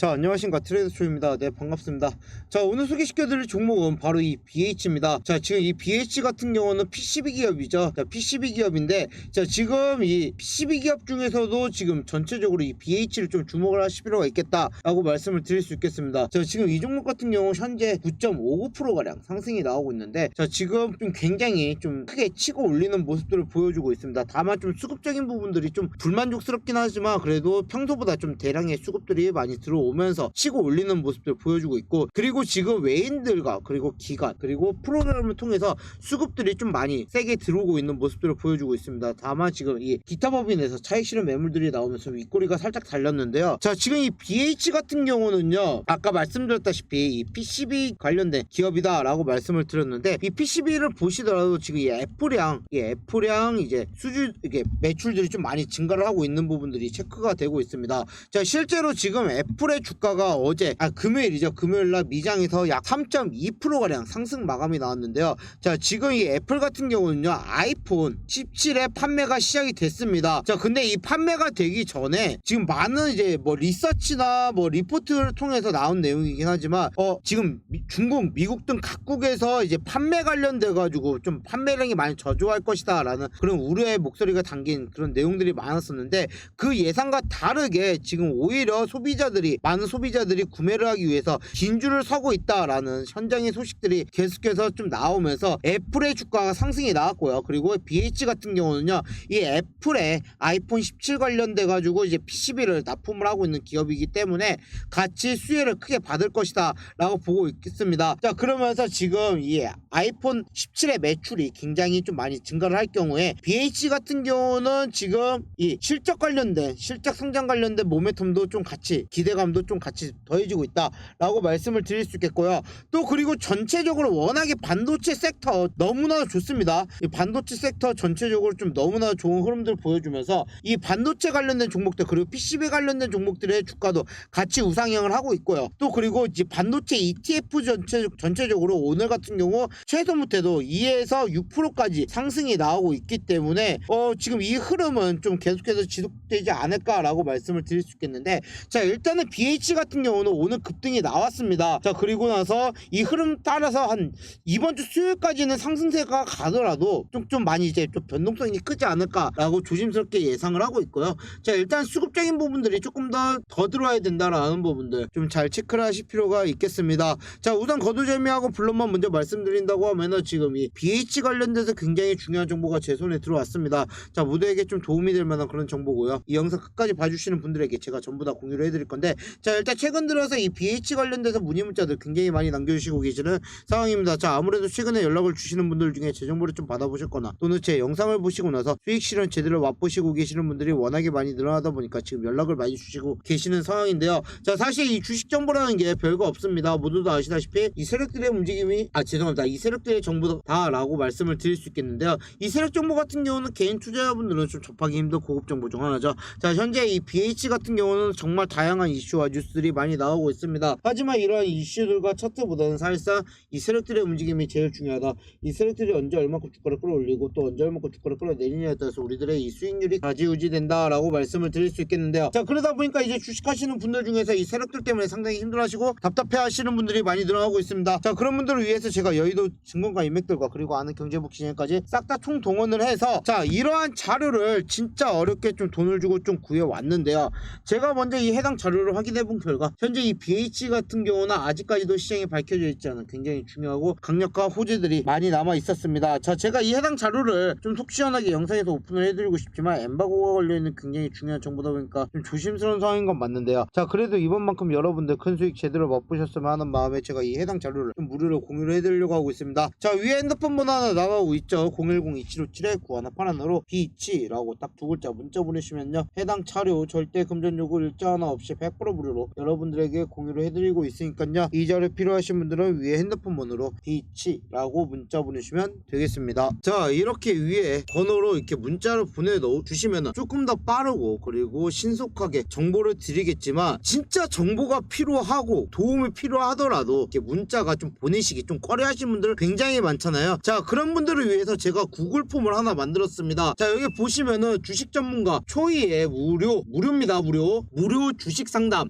자 안녕하십니까. 트레이더 초입니다. 네 반갑습니다. 자 오늘 소개시켜드릴 종목은 바로 이 BH입니다. 자 지금 이 BH 같은 경우는 PCB 기업이죠. 자 PCB 기업인데 자 지금 이 PCB 기업 중에서도 지금 전체적으로 이 BH를 좀 주목을 하실 필요가 있겠다 라고 말씀을 드릴 수 있겠습니다. 자 지금 이 종목 같은 경우 현재 9.59% 가량 상승이 나오고 있는데 자 지금 좀 굉장히 좀 크게 치고 올리는 모습들을 보여주고 있습니다. 다만 좀 수급적인 부분들이 좀 불만족스럽긴 하지만 그래도 평소보다 좀 대량의 수급들이 많이 들어오 면서 치고 올리는 모습들 보여주고 있고 그리고 지금 외인들과 그리고 기관 그리고 프로그램을 통해서 수급들이 좀 많이 세게 들어오고 있는 모습들을 보여주고 있습니다. 다만 지금 이 기타 법인에서 차익 실현 매물들이 나오면서 윗꼬리가 살짝 달렸는데요. 자 지금 이 BH 같은 경우는요 아까 말씀드렸다시피 이 PCB 관련된 기업이다 라고 말씀을 드렸는데 이 PCB를 보시더라도 지금 이 애플량 이 애플량 이제 수주 이게 매출들이 좀 많이 증가를 하고 있는 부분들이 체크가 되고 있습니다. 자 실제로 지금 애플의 주가가 어제 아 금요일이죠. 금요일날 미장에서 약 3.2% 가량 상승 마감이 나왔는데요. 자 지금 이 애플 같은 경우는요 아이폰 17의 판매가 시작이 됐습니다. 자 근데 이 판매가 되기 전에 지금 많은 이제 뭐 리서치나 뭐 리포트를 통해서 나온 내용이긴 하지만 어 지금 미- 중국 미국 등 각국에서 이제 판매 관련돼 가지고 좀 판매량이 많이 저조할 것이다라는 그런 우려의 목소리가 담긴 그런 내용들이 많았었는데 그 예상과 다르게 지금 오히려 소비자들이 많은 소비자들이 구매를 하기 위해서 긴 줄을 서고 있다라는 현장의 소식들이 계속해서 좀 나오면서 애플의 주가가 상승이 나왔고요. 그리고 BH 같은 경우는요. 이 애플의 아이폰 17 관련돼 가지고 이제 PCB를 납품을 하고 있는 기업이기 때문에 같이 수혜를 크게 받을 것이다라고 보고 있겠습니다. 자 그러면서 지금 이 아이폰 17의 매출이 굉장히 좀 많이 증가를 할 경우에 BH 같은 경우는 지금 이 실적 관련된 실적 성장 관련된 모멘텀도 좀 같이 기대감도 좀 같이 더해지고 있다라고 말씀을 드릴 수 있겠고요. 또 그리고 전체적으로 워낙에 반도체 섹터 너무나 좋습니다. 이 반도체 섹터 전체적으로 좀 너무나 좋은 흐름들을 보여주면서 이 반도체 관련된 종목들 그리고 PCB 관련된 종목들의 주가도 같이 우상향을 하고 있고요. 또 그리고 이제 반도체 ETF 전체 전체적으로 오늘 같은 경우 최소 못해도 2에서 6%까지 상승이 나오고 있기 때문에 어 지금 이 흐름은 좀 계속해서 지속되지 않을까라고 말씀을 드릴 수 있겠는데 자 일단은 BH 같은 경우는 오늘 급등이 나왔습니다. 자 그리고 나서 이 흐름 따라서 한 이번 주 수요일까지는 상승세가 가더라도 좀, 좀 많이 이제 좀 변동성이 크지 않을까라고 조심스럽게 예상을 하고 있고요. 자 일단 수급적인 부분들이 조금 더 더 들어와야 된다라는 부분들 좀 잘 체크를 하실 필요가 있겠습니다. 자 우선 거두절미하고 블록만 먼저 말씀드린다고 하면은 지금 이 BH 관련돼서 굉장히 중요한 정보가 제 손에 들어왔습니다. 자 모두에게 좀 도움이 될 만한 그런 정보고요. 이 영상 끝까지 봐주시는 분들에게 제가 전부 다 공유를 해드릴 건데 자 일단 최근 들어서 이 BH 관련돼서 문의 문자들 굉장히 많이 남겨주시고 계시는 상황입니다. 자 아무래도 최근에 연락을 주시는 분들 중에 제 정보를 좀 받아보셨거나 또는 제 영상을 보시고 나서 수익 실현 제대로 맛보시고 계시는 분들이 워낙에 많이 늘어나다 보니까 지금 연락을 많이 주시고 계시는 상황인데요. 자 사실 이 주식 정보라는 게 별거 없습니다. 모두도 아시다시피 이 세력들의 움직임이 아 죄송합니다. 이 세력들의 정보 다라고 말씀을 드릴 수 있겠는데요. 이 세력 정보 같은 경우는 개인 투자자분들은 좀 접하기 힘든 고급 정보 중 하나죠. 자 현재 이 BH 같은 경우는 정말 다양한 이슈와 뉴스들이 많이 나오고 있습니다. 하지만 이러한 이슈들과 차트보다는 사실상 이 세력들의 움직임이 제일 중요하다. 이 세력들이 언제 얼마큼 주가를 끌어올리고 또 언제 얼마큼 주가를 끌어내리냐에 따라서 우리들의 이 수익률이 좌지우지된다라고 말씀을 드릴 수 있겠는데요. 자 그러다 보니까 이제 주식하시는 분들 중에서 이 세력들 때문에 상당히 힘들어하시고 답답해하시는 분들이 많이 늘어나고 있습니다. 자 그런 분들을 위해서 제가 여의도 증권가 인맥들과 그리고 아는 경제부 기관까지 싹 다 총 동원을 해서 자 이러한 자료를 진짜 어렵게 좀 돈을 주고 좀 구해 왔는데요. 제가 먼저 이 해당 자료를 확인해 본 결과 현재 이 BH 같은 경우는 아직까지도 시장에 밝혀져 있지 않은 굉장히 중요하고 강력한 호재들이 많이 남아 있었습니다. 자 제가 이 해당 자료를 좀 속 시원하게 영상에서 오픈을 해드리고 싶지만 엠바고가 걸려있는 굉장히 중요한 정보다 보니까 좀 조심스러운 상황인 건 맞는데요. 자 그래도 이번만큼 여러분들 큰 수익 제대로 맛보셨으면 하는 마음에 제가 이 해당 자료를 좀 무료로 공유를 해드리려고 하고 있습니다. 자 위에 핸드폰 번호 하나 나가고 있죠. 010-2757-9181으로 비치라고 딱 두 글자 문자 보내시면요. 해당 자료 절대 금전 요구 일자 하나 없이 100% 무료로 여러분들에게 공유를 해드리고 있으니까요. 이 자료 필요하신 분들은 위에 핸드폰 번호로 비치라고 문자 보내시면 되겠습니다. 자 이렇게 위에 번호로 이렇게 문자를 보내 넣어 주시면 조금 더 빠르고 그리고 신속하게 정보를 드리겠지만 진짜 정보가 필요하고 도움이 필요하더라도 이렇게 문자가 좀 보내시기 좀 꺼려하시는 분들 굉장히 많잖아요. 자 그런 분들을 위해서 제가 구글 폼을 하나 만들었습니다. 자 여기 보시면은 주식 전문가 초이의 무료 무료입니다 무료 무료 주식 상담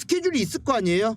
스케줄이 있을 거 아니에요?